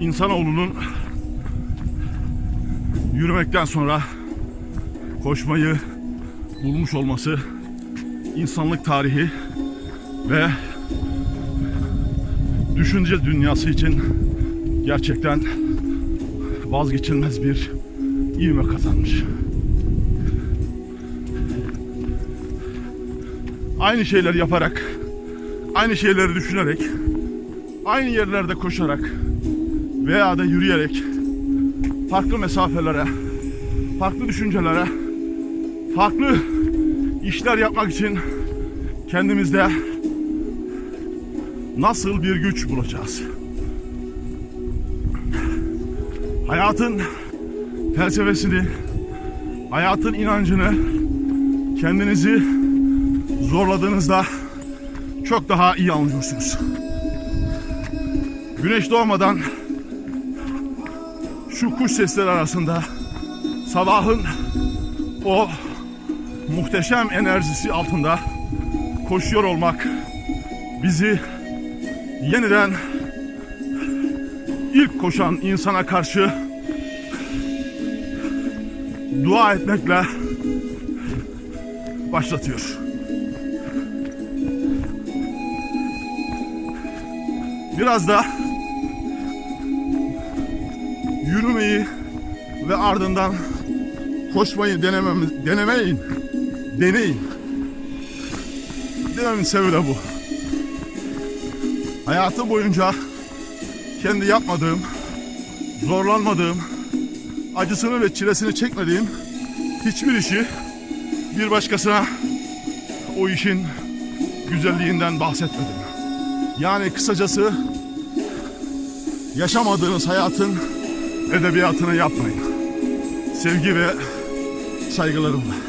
insanoğlunun yürümekten sonra koşmayı bulmuş olması insanlık tarihi ve düşünce dünyası için gerçekten vazgeçilmez bir ivme kazanmış. Aynı şeyleri yaparak, aynı şeyleri düşünerek, aynı yerlerde koşarak veya da yürüyerek farklı mesafelere, farklı düşüncelere, farklı işler yapmak için kendimizde nasıl bir güç bulacağız? Hayatın felsefesini, hayatın inancını kendinizi zorladığınızda çok daha iyi anlıyorsunuz. Güneş doğmadan şu kuş sesleri arasında sabahın o muhteşem enerjisi altında koşuyor olmak bizi yeniden ilk koşan insana karşı dua etmekle başlatıyor. Biraz da yürümeyi ve ardından koşmayı denememiz, denemeyin, deneyin. Dememin sebebi de bu. Hayatım boyunca kendi yapmadığım, zorlanmadığım, acısını ve çilesini çekmediğim hiçbir işi bir başkasına o işin güzelliğinden bahsetmedim. Yani kısacası yaşamadığınız hayatın edebiyatını yapmayın. Sevgi ve saygılarımla.